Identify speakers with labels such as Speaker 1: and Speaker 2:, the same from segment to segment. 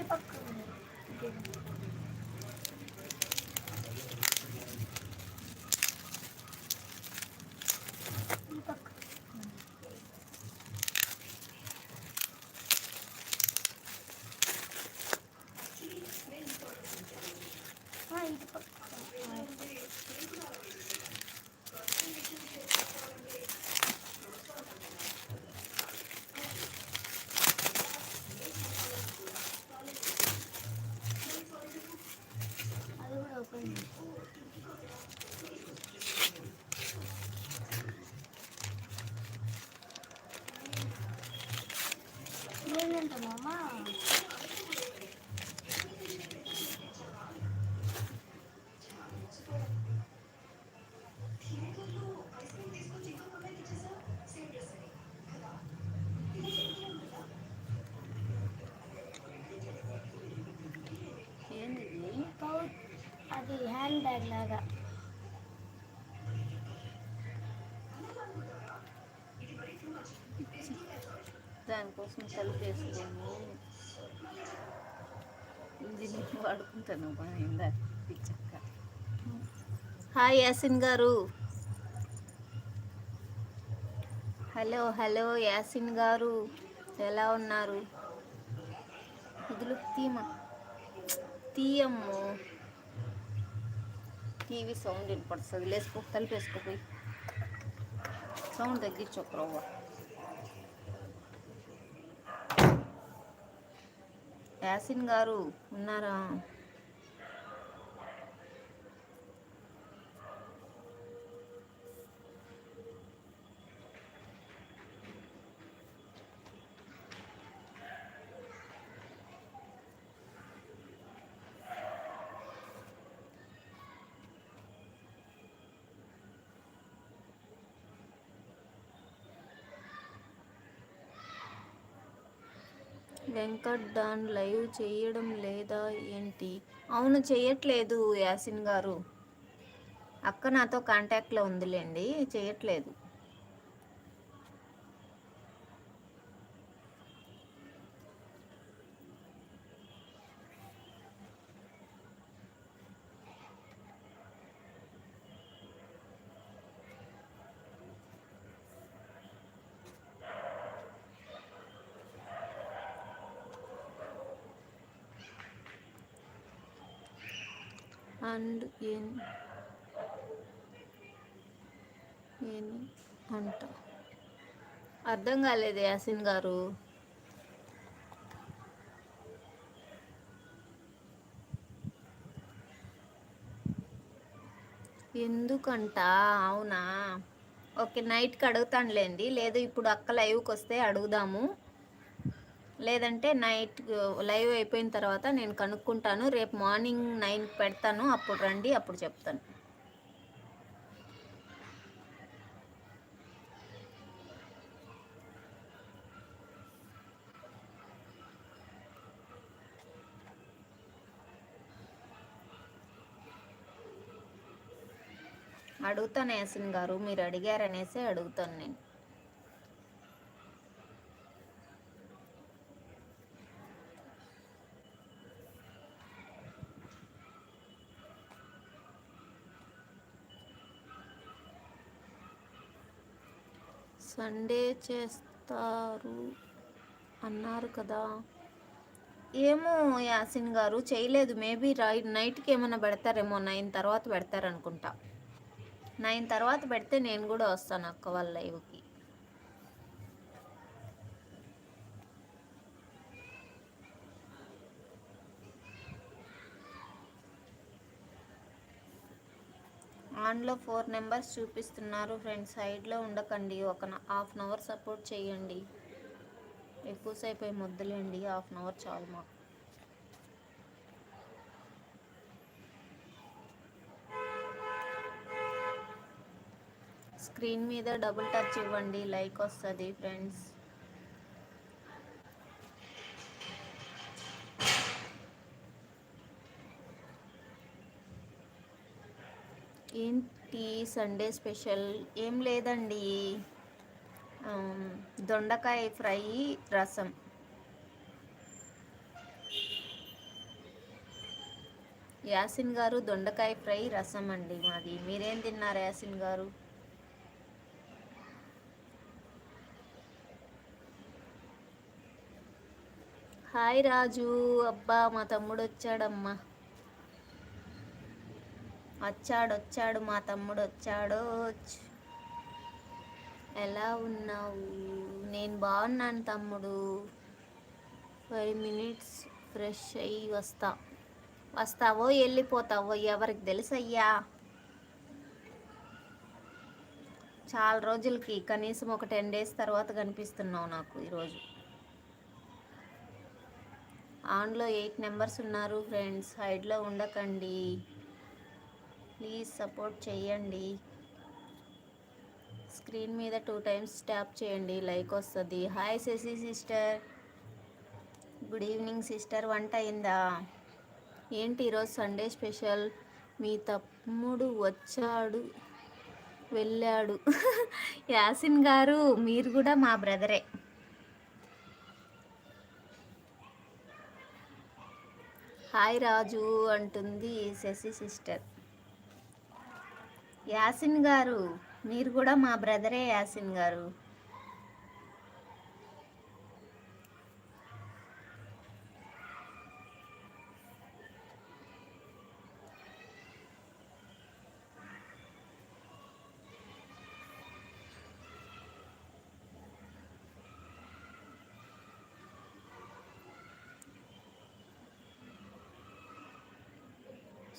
Speaker 1: ఈ పక్క ఉంది. ఈ పక్క ఆ, ఇటు పక్క అది కూడా ఓపెన్ ఏంటంట మామ
Speaker 2: ఏంది ఇది?
Speaker 1: పౌచ్ అది ఇలాగా.
Speaker 2: దానికోసం తలుపు వేసుకొని దీన్ని వాడుకుంటాను ఇందా పిచ్చక్క హాయ్ యాసిన్ గారు. హలో హలో యాసిన్ గారు. ఎలా ఉన్నారు? ఇదిలో తీమ తీయమ్ము. టీవీ సౌండ్ వినపడుతుంది. లేసుకో తలుపు వేసుకోపోయి సౌండ్ తగ్గించు ఒక రవ్వ. యాసిన్ గారు ఉన్నారా? వెంకట్ డాన్ లైవ్ చేయడం లేదా ఏంటి? అవును చేయట్లేదు యాసిన్ గారు. అక్క నాతో కాంటాక్ట్లో ఉందిలేండి చేయట్లేదు. అండ్ ఏం అంట. అర్థం కాలేదు యాసిన్ గారు. ఎందుకంట? అవునా? ఓకే నైట్కి అడుగుతానులేండి. లేదు ఇప్పుడు అక్క లైవ్కి వస్తే అడుగుదాము. లేదంటే నైట్ లైవ్ అయిపోయిన తర్వాత నేను కనుక్కుంటాను. రేపు మార్నింగ్ నైన్కి పెడతాను. అప్పుడు రండి అప్పుడు చెప్తాను. అడుగుతాను యాసిన్ గారు. మీరు అడిగారనేసి అడుగుతాను నేను. సండే చేస్తారు అన్నారు కదా. ఏమో యాసిన్ గారు చేయలేదు. మేబీ రై నైట్కి ఏమైనా పెడతారేమో నైన్ తర్వాత పెడతారనుకుంటా. నైన్ తర్వాత పెడితే నేను కూడా వస్తాను అక్క వాళ్ళ లైవ్కి. ఆన్లో ఫోర్ నెంబర్స్ చూపిస్తున్నారు. ఫ్రెండ్స్ సైడ్లో ఉండకండి. ఒక హాఫ్ అన్ అవర్ సపోర్ట్ చేయండి. ఎక్కువసేపు ఏం హాఫ్ అన్ అవర్ చాలు మాకు. స్క్రీన్ మీద డబుల్ టచ్ ఇవ్వండి. లైక్ వస్తుంది ఫ్రెండ్స్. ఈ సండే స్పెషల్ ఏం లేదండి. దొండకాయ ఫ్రై రసం. యాసిన్ గారు దొండకాయ ఫ్రై రసం అండి మాది. మీరేం తిన్నారు యాసిన్ గారు? హాయ్ రాజు. అబ్బా మా తమ్ముడు వచ్చాడమ్మా. వచ్చాడు వచ్చాడు మా తమ్ముడు వచ్చాడు ఎలా ఉన్నావు? నేను బాగున్నాను తమ్ముడు. ఫైవ్ మినిట్స్ ఫ్రెష్ అయ్యి వస్తా. వస్తావో వెళ్ళిపోతావో ఎవరికి తెలుసయ్యా? చాలా రోజులకి కనీసం ఒక టెన్ డేస్ తర్వాత కనిపిస్తున్నావు నాకు ఈరోజు. ఆన్లో ఎయిట్ నెంబర్స్ ఉన్నారు ఫ్రెండ్స్. హైడ్లో ఉండకండి. ప్లీజ్ సపోర్ట్ చేయండి. స్క్రీన్ మీద టూ టైమ్స్ ట్యాప్ చేయండి. లైక్ వస్తుంది. Hi Shashi sister. Good evening sister. వంట అయిందా? ఏంటి ఈరోజు సండే స్పెషల్? మీ తమ్ముడు వచ్చాడు. వెళ్ళాడు. యాసిన్ గారు మీరు కూడా మా బ్రదరే. హాయ్ రాజు అంటుంది శశి సిస్టర్. యాసిన్ గారు మీరు కూడా మా బ్రదరే యాసిన్ గారు.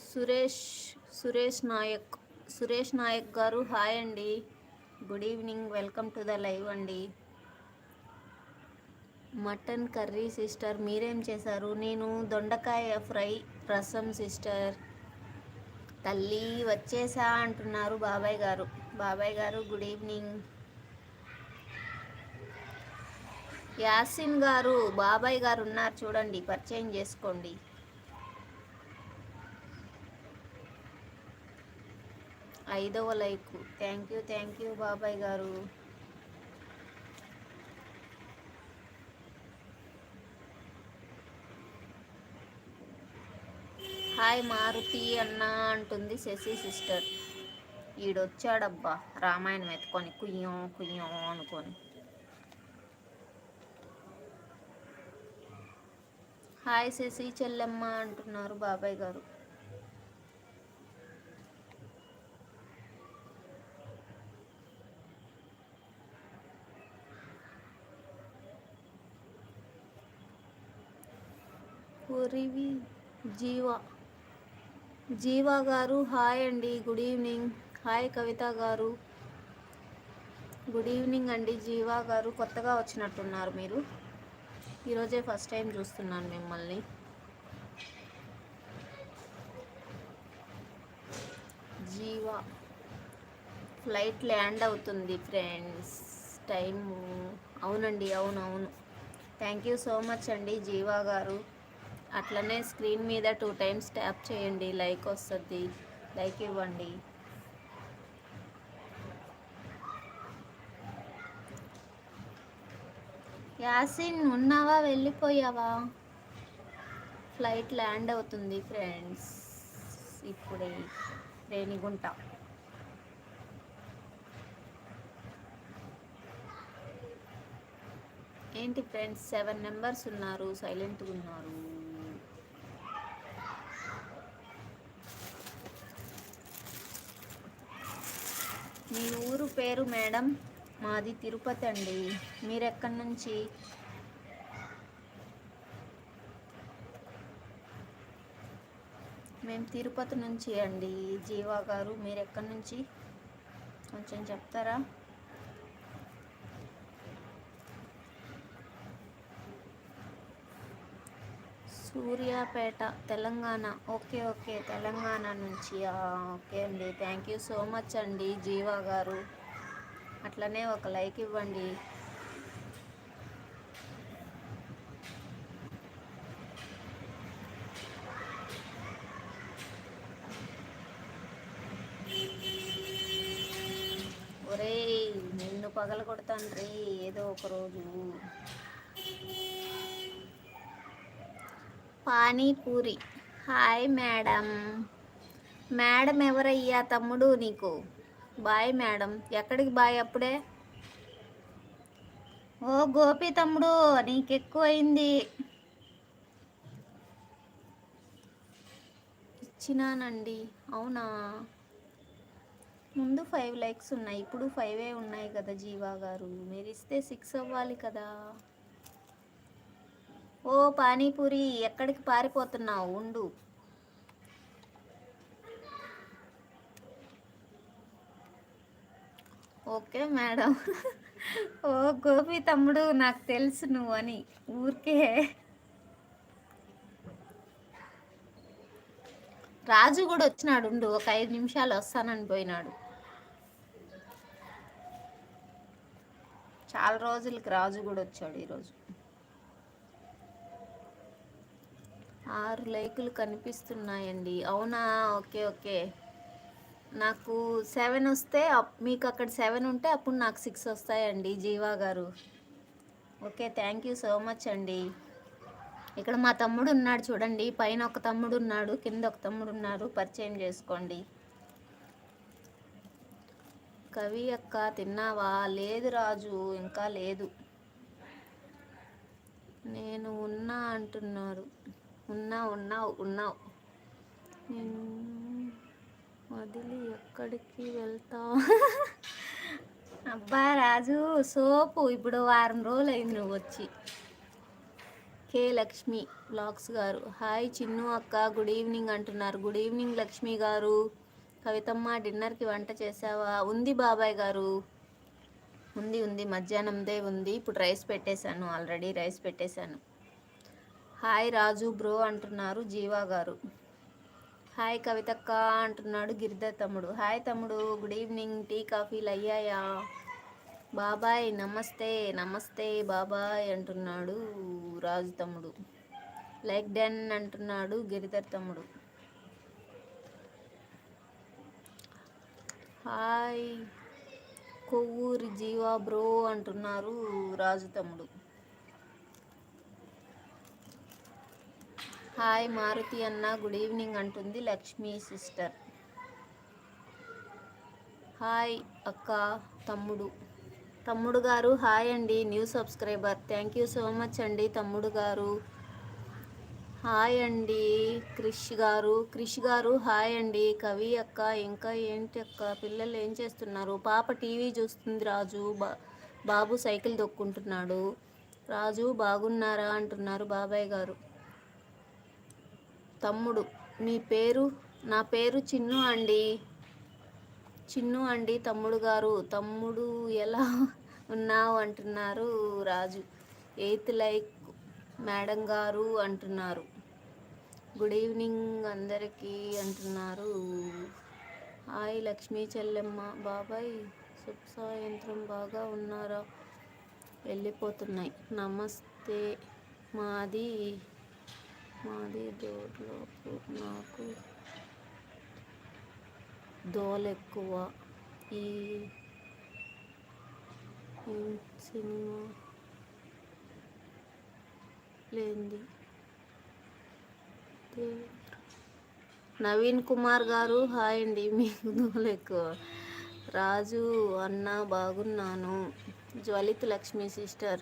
Speaker 2: సురేష్ సురేష్ నాయక్. సురేష్ నాయక్ గారు హాయ్ అండి. Good evening welcome to the live అండి. మటన్ కర్రీ సిస్టర్ మీరేం చేశారు? నేను దొండకాయ ఫ్రై రసం సిస్టర్. తల్లి వచ్చేసా అంటున్నారు బాబాయ్ గారు. బాబాయ్ గారు గుడ్ ఈవినింగ్. యాసిన్ గారు బాబాయ్ గారు ఉన్నారు. చూడండి పరిచయం చేసుకోండి. ఐదవ like. Thank you thank you బాబాయ్ గారు. హాయ్ మారుతి అన్న అంటుంది శశి సిస్టర్. ఈడొచ్చాడబ్బా రామాయణం ఎత్తుకొని కుయ్యం కుయ్యం అనుకొని. హాయ్ శశి చెల్లెమ్మ అంటున్నారు బాబాయ్ గారు. రివి జీవా. జీవా గారు హాయ్ అండి గుడ్ ఈవినింగ్. హాయ్ కవిత గారు. గుడ్ ఈవినింగ్ అండి జీవా గారు. కొత్తగా వచ్చినట్టున్నారు మీరు. ఈరోజే ఫస్ట్ టైం చూస్తున్నాను మిమ్మల్ని. జీవా. ఫ్లైట్ ల్యాండ్ అవుతుంది ఫ్రెండ్స్. టైము. అవునండి అవును అవును థ్యాంక్ యూ సో మచ్ అండి జీవా గారు. అట్లనే స్క్రీన్ మీద టూ టైమ్స్ ట్యాప్ చేయండి. లైక్ వస్తుంది. లైక్ ఇవ్వండి. యాసిన్ ఉన్నావా? వెళ్ళిపోయావా? ఫ్లైట్ ల్యాండ్ అవుతుంది ఫ్రెండ్స్. ఇప్పుడే రేణిగుంట. ఏంటి ఫ్రెండ్స్? సెవెన్ నెంబర్స్ ఉన్నారు. సైలెంట్గా ఉన్నారు. మీ ఊరు పేరు మేడం? మాది తిరుపతి అండి మీరు ఎక్కడి నుంచి? మేము తిరుపతి నుంచి అండి. జీవా గారు మీరు ఎక్కడి నుంచి? కొంచెం చెప్తారా? సూర్యాపేట తెలంగాణ. Okay okay. తెలంగాణ నుంచి. ఓకే అండి. థ్యాంక్ యూ సో మచ్ అండి జీవా గారు. అట్లనే ఒక లైక్ ఇవ్వండి. ఒరేయ్ నిన్ను పగల కొడతాను ఏదో ఒక రోజు. పానీపూరి. Hi madam. మేడం ఎవరయ్యా తమ్ముడు నీకు? Bye madam. ఎక్కడికి బాయ్ అప్పుడే? ఓ గోపి తమ్ముడు నీకు ఎక్కువైంది ఇచ్చినానండి. అవునా? ముందు ఫైవ్ లైక్స్ ఉన్నాయి. ఇప్పుడు ఫైవే ఉన్నాయి కదా జీవా గారు. మీరు ఇస్తే సిక్స్ అవ్వాలి కదా. ఓ పానీపూరి ఎక్కడికి పారిపోతున్నావు? ఉండు. Okay madam. ఓ గోపి తమ్ముడు నాకు తెలుసు నువ్వు అని. ఊరికే. రాజు కూడా వచ్చినాడు ఉండు. ఒక ఐదు నిమిషాలు వస్తానని పోయినాడు. చాలా రోజులకి రాజు కూడా వచ్చాడు ఈరోజు. ఆరు లైకులు కనిపిస్తున్నాయండి. అవునా? Okay okay. నాకు సెవెన్ వస్తే అప్- మీకు అక్కడ సెవెన్ ఉంటే అప్పుడు నాకు సిక్స్ వస్తాయండి Jeeva garu. Okay thank you so much అండి. ఇక్కడ మా తమ్ముడు ఉన్నాడు చూడండి. పైన ఒక తమ్ముడు ఉన్నాడు. కింద ఒక తమ్ముడు ఉన్నారు. పరిచయం చేసుకోండి. కవి అక్క తిన్నావా? లేదు రాజు ఇంకా లేదు. నేను ఉన్నా అంటున్నారు. ఉన్నావు ఉన్నావు ఉన్నావు. నిన్ను వదిలి ఎక్కడికి వెళ్తావు? అబ్బా రాజు సోపు. ఇప్పుడు వారం రోజులు అయింది నువ్వు వచ్చి. K Lakshmi blogs garu. Hi Chinnu అక్క గుడ్ ఈవినింగ్ అంటున్నారు. Good evening Lakshmi garu. కవితమ్మ డిన్నర్కి వంట చేసావా ఉంది బాబాయ్ గారు. ఉంది ఉంది. మధ్యాహ్నందే ఉంది. ఇప్పుడు రైస్ పెట్టేశాను. ఆల్రెడీ రైస్ పెట్టేశాను. హాయ్ రాజు బ్రో అంటున్నారు జీవా గారు. హాయ్ కవితక్క అంటున్నాడు గిరిధర్ తమ్ముడు. హాయ్ తమ్ముడు గుడ్ ఈవినింగ్. టీ కాఫీలు అయ్యాయా బాబాయ్ నమస్తే నమస్తే బాబాయ్ అంటున్నాడు రాజు తమ్ముడు. లైక్ డెన్ అంటున్నాడు గిరిధర్ తమ్ముడు. హాయ్ కొవ్వూరి జీవా బ్రో అంటున్నారు రాజు తమ్ముడు. హాయ్ మారుతి అన్న గుడ్ ఈవినింగ్ అంటుంది లక్ష్మి సిస్టర్. హాయ్ అక్క తమ్ముడు. తమ్ముడు గారు హాయ్ అండి new subscriber. Thank you so much అండి తమ్ముడు గారు. హాయ్ అండి క్రిష్ గారు. క్రిష్ గారు హాయ్ అండి. కవి అక్క ఇంకా ఏంటి అక్క? పిల్లలు ఏం చేస్తున్నారు? పాప టీవీ చూస్తుంది రాజు. బా బాబు సైకిల్ దొక్కుంటున్నాడు రాజు బాగున్నారా అంటున్నారు బాబాయ్ గారు. తమ్ముడు. మీ పేరు? నా పేరు చిన్ను అండి. చిన్ను అండి తమ్ముడు గారు. తమ్ముడు ఎలా ఉన్నావు అంటున్నారు రాజు. ఎయిత్ లైక్ మేడం గారు అంటున్నారు. గుడ్ ఈవినింగ్ అందరికీ అంటున్నారు. హాయ్ లక్ష్మీ చెల్లెమ్మ. బాబాయ్ శుభ సాయంత్రం బాగా ఉన్నారా? వెళ్ళిపోతున్నాయి. నమస్తే మాది మాది దోడ్లోపు నాకు దోలెక్కువ. ఈ ఈ సినిమా లేంది నవీన్ కుమార్ గారు హాయ్ అండి. మీకు దోలెక్కువ. రాజు అన్న బాగున్నాను. Jwalith Lakshmi sister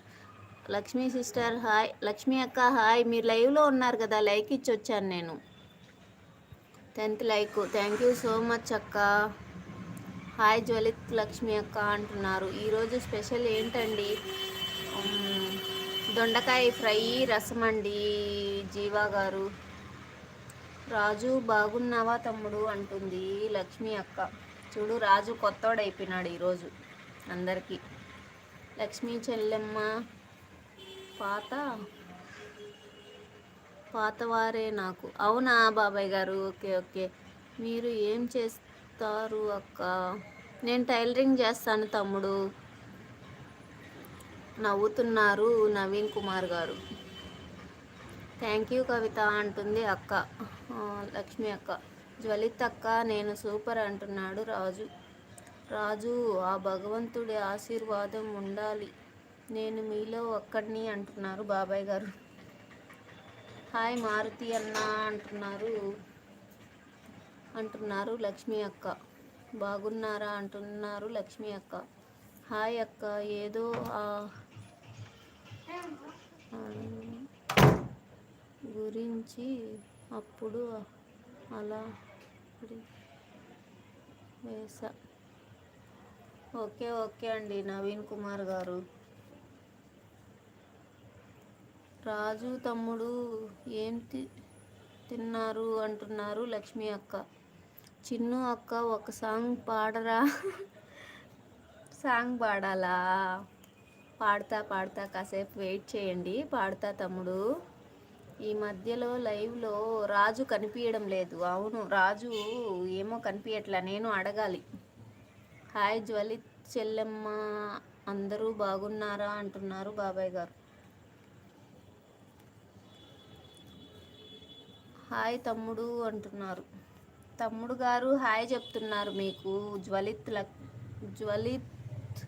Speaker 2: Lakshmi sister hi. Lakshmi అక్క హాయ్. మీరు లైవ్లో ఉన్నారు కదా లైక్ ఇచ్చి వచ్చాను నేను. Tenth like. Thank you so much అక్క. హాయ్ జ్వలిత్ లక్ష్మి అక్క అంటున్నారు. ఈరోజు స్పెషల్ ఏంటండి? దొండకాయ ఫ్రై రసం అండి జీవా గారు. రాజు బాగున్నావా తమ్ముడు? అంటుంది లక్ష్మి అక్క. చూడు రాజు కొత్తోడైపోయినాడు ఈరోజు అందరికీ. లక్ష్మీ చెల్లెమ్మ. పాత పాతవారే నాకు. అవునా బాబాయ్ గారు? Okay okay. మీరు ఏం చేస్తారు అక్క? నేను టైలరింగ్ చేస్తాను తమ్ముడు. నవ్వుతున్నారు నవీన్ కుమార్ గారు. థ్యాంక్ యూ కవిత అంటుంది అక్క. లక్ష్మి అక్క. జ్వలిత్ అక్క నేను సూపర్ అంటున్నాడు రాజు. రాజు ఆ భగవంతుడి ఆశీర్వాదం ఉండాలి. నేను మీలో ఒక్కడిని అంటున్నారు బాబాయ్ గారు. హాయ్ మారుతి అన్న అంటున్నారు అంటున్నారు లక్ష్మి అక్క. బాగున్నారా అంటున్నారు లక్ష్మి అక్క. హాయ్ అక్క ఏదో గురించి అప్పుడు అలా వేసా. ఓకే ఓకే అండి నవీన్ కుమార్ గారు. రాజు తమ్ముడు ఏం తి- తిన్నారు అంటున్నారు లక్ష్మి అక్క. చిన్ను అక్క ఒక సాంగ్ పాడరా? సాంగ్ పాడాలా? పాడతా పాడతా కాసేపు వెయిట్ చేయండి. పాడతా తమ్ముడు. ఈ మధ్యలో లైవ్లో రాజు కనిపించడం లేదు. అవును రాజు ఏమో కనిపించట్లా నేను అడగాలి. హాయ్ జ్వలి చెల్లెమ్మ అందరూ బాగున్నారా? అంటున్నారు బాబాయ్ గారు. హాయ్ తమ్ముడు అంటున్నారు. తమ్ముడు గారు హాయ్ చెప్తున్నారు మీకు జ్వలిత్ లక్ జ్వలిత్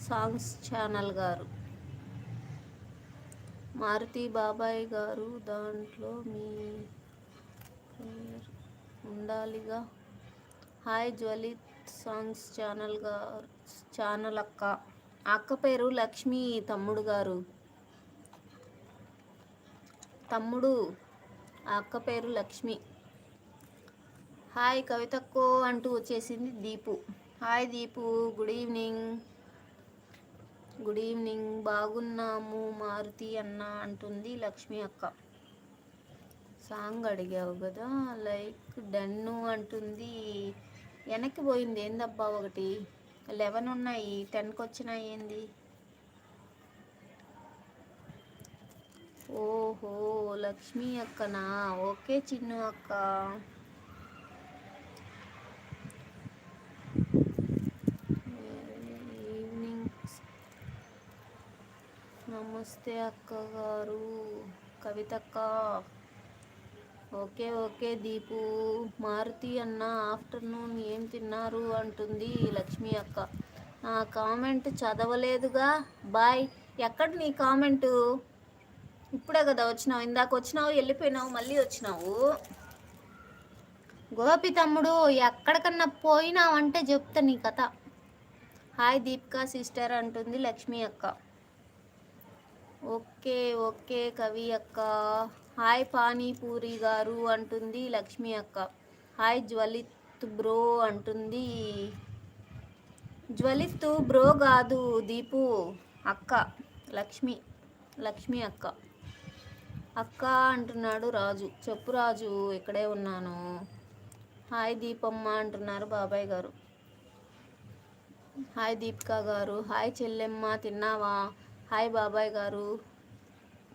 Speaker 2: సాంగ్స్ ఛానల్ గారు. మారుతి బాబాయ్ గారు దాంట్లో మీ పేరు ఉండాలిగా. Hi Jwalith songs channel garu channel అక్క. అక్క పేరు లక్ష్మి తమ్ముడు గారు. తమ్ముడు ఆ అక్క పేరు లక్ష్మి. హాయ్ కవితక్కో అంటూ వచ్చేసింది Deepu. Hi Deepu good evening. Good evening బాగున్నాము మారుతి అన్న అంటుంది లక్ష్మి అక్క. సాంగ్ అడిగావు కదా లైక్ డన్ను అంటుంది. వెనక్కి పోయింది ఏందబ్బా ఒకటి? లెవెన్ ఉన్నాయి టెన్కి వచ్చినాయి ఏంది? ఓహో లక్ష్మి అక్కనా? ఓకే చిన్ను అక్క. ఈవినింగ్ నమస్తే అక్క గారు కవితక్క. Okay okay Deepu. మారుతి అన్న ఆఫ్టర్నూన్ ఏం తిన్నారు? అంటుంది లక్ష్మి అక్క. నా కామెంట్ చదవలేదుగా. బాయ్. ఎక్కడ నీ కామెంటు? ఇప్పుడే కదా వచ్చినావు. ఇందాక వచ్చినావు వెళ్ళిపోయినావు మళ్ళీ వచ్చినావు. గోపి తమ్ముడు ఎక్కడికన్నా పోయినావంటే చెప్తా నీ కథ. హాయ్ దీపికా సిస్టర్ అంటుంది లక్ష్మి అక్క. ఓకే ఓకే కవి అక్క. హాయ్ పానీపూరి గారు అంటుంది లక్ష్మి అక్క. హాయ్ జ్వలిత్ బ్రో అంటుంది. జ్వలిత్ బ్రో కాదు దీపు అక్క. లక్ష్మి లక్ష్మి అక్క. అక్క అంటున్నాడు రాజు. చెప్పు రాజు ఇక్కడే ఉన్నాను? హాయ్ దీపమ్మ అంటున్నారు బాబాయ్ గారు. హాయ్ దీపిక గారు. హాయ్ చెల్లెమ్మ తిన్నావా? హాయ్ బాబాయ్ గారు.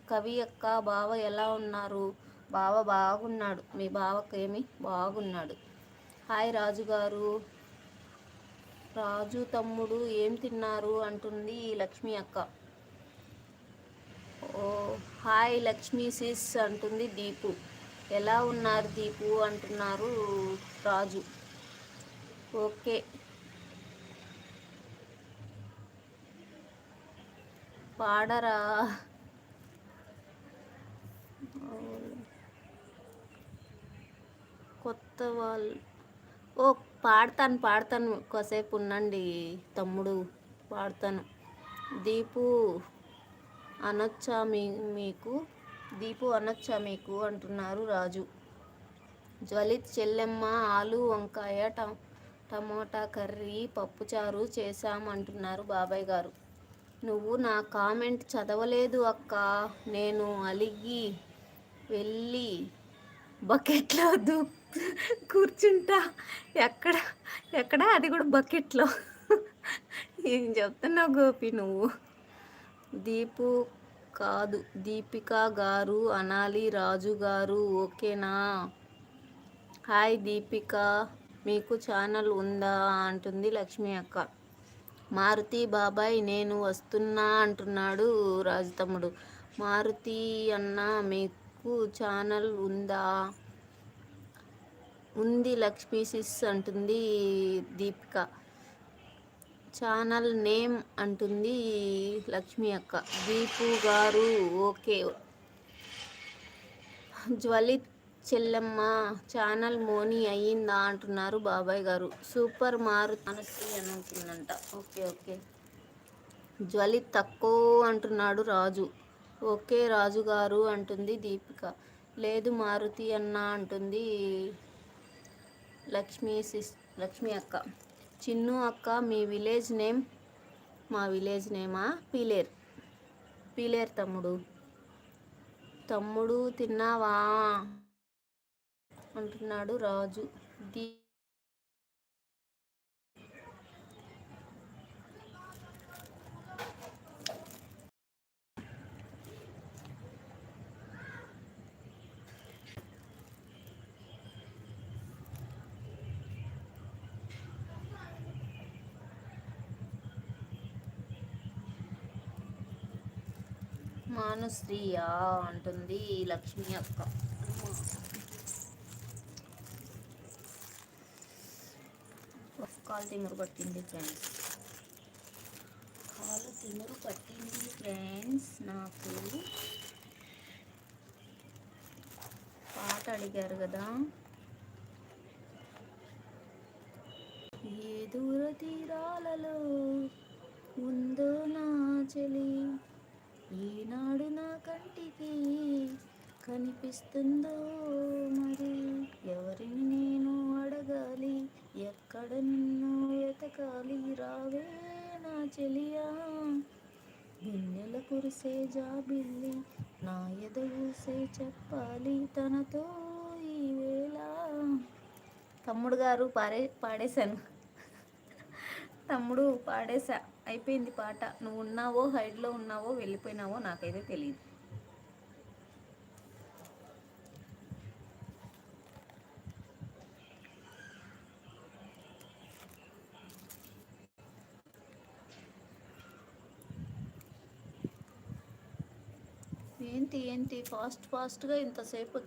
Speaker 2: కవి అక్క బావ ఎలా ఉన్నారు? బావ బాగున్నాడు. మీ బావకేమి? బాగున్నాడు. హాయ్ రాజు గారు. రాజు తమ్ముడు ఏం తిన్నారు? అంటుంది లక్ష్మి అక్క. ఓ హాయ్ లక్ష్మీ సిస్ అంటుంది దీపు. ఎలా ఉన్నారు దీపు అంటున్నారు రాజు. ఓకే. పాడరా. కొత్త వాళ్ళు. ఓ పాడతాను పాడతాను. కాసేపు ఉండండి తమ్ముడు పాడతాను. దీపు అనొచ్చా మీ మీకు? దీపు అనొచ్చా మీకు? అంటున్నారు రాజు. జ్వలిత్ చెల్లెమ్మ ఆలు వంకాయ ట టమోటా కర్రీ పప్పుచారు చేశామంటున్నారు బాబాయ్ గారు. నువ్వు నా కామెంట్ చదవలేదు అక్క. నేను అలిగి వెళ్ళి బకెట్లో దూ కూర్చుంటా. ఎక్కడ ఎక్కడ? అది కూడా బకెట్లో. ఏం చెప్తున్నావు గోపి నువ్వు? దీపు కాదు. దీపిక గారు అనాలి. రాజు గారు ఓకేనా హాయ్ దీపిక. మీకు ఛానల్ ఉందా? అంటుంది లక్ష్మి అక్క. మారుతి బాబాయ్ నేను వస్తున్నా అంటున్నాడు రాజు తమ్ముడు. మారుతి అన్న మీకు ఛానల్ ఉందా? ఉంది లక్ష్మీ సిస్ అంటుంది దీపిక. ఛానల్ నేమ్ అంటుంది లక్ష్మి అక్క. దీపు గారు ఓకే. జ్వలిత్ చెల్లెమ్మ ఛానల్ మోని అయ్యిందా అంటున్నారు బాబాయ్ గారు. సూపర్ మారు తనకి అని ఓకే ఓకే. జ్వలిత్ తక్కువ అంటున్నాడు రాజు. ఓకే రాజు గారు అంటుంది దీపిక. లేదు మారుతి అన్న అంటుంది లక్ష్మీ సిస్ లక్ష్మి అక్క. చిన్ను అక్క మీ విలేజ్ నేమ్ మా విలేజ్ నేమా? పీలేర్. పీలేర్ తమ్ముడు. తమ్ముడు తిన్నావా? అంటున్నాడు రాజు. దీ మానుశ్రీయా అంటుంది లక్ష్మి అక్క. కాలు తిమురు పట్టింది ఫ్రెండ్స్ కాలు తిమురు పట్టింది ఫ్రెండ్స్ నాకు. పాట అడిగారు కదా. ఏ దూర తీరాలలో ఉందో నా చెలి. ఈనాడు నా కంటికి కనిపిస్తుందో మరి? ఎవరిని నేను అడగాలి? ఎక్కడ నిన్ను వెతకాలి? రావే నా చెలియా. గిన్నెల కురిసే జాబిల్లి నా ఎద చెప్పాలి తనతో ఈవేళ తమ్ముడు గారు పాడే పాడేశాను. తమ్ముడు పాడేశా. అయిపోయింది పాట. నువ్వు ఉన్నావో హైడ్లో ఉన్నావో వెళ్ళిపోయినావో నాకైతే తెలియదు ఏంటి ఏంటి? ఫాస్ట్ ఫాస్ట్గా ఇంతసేపు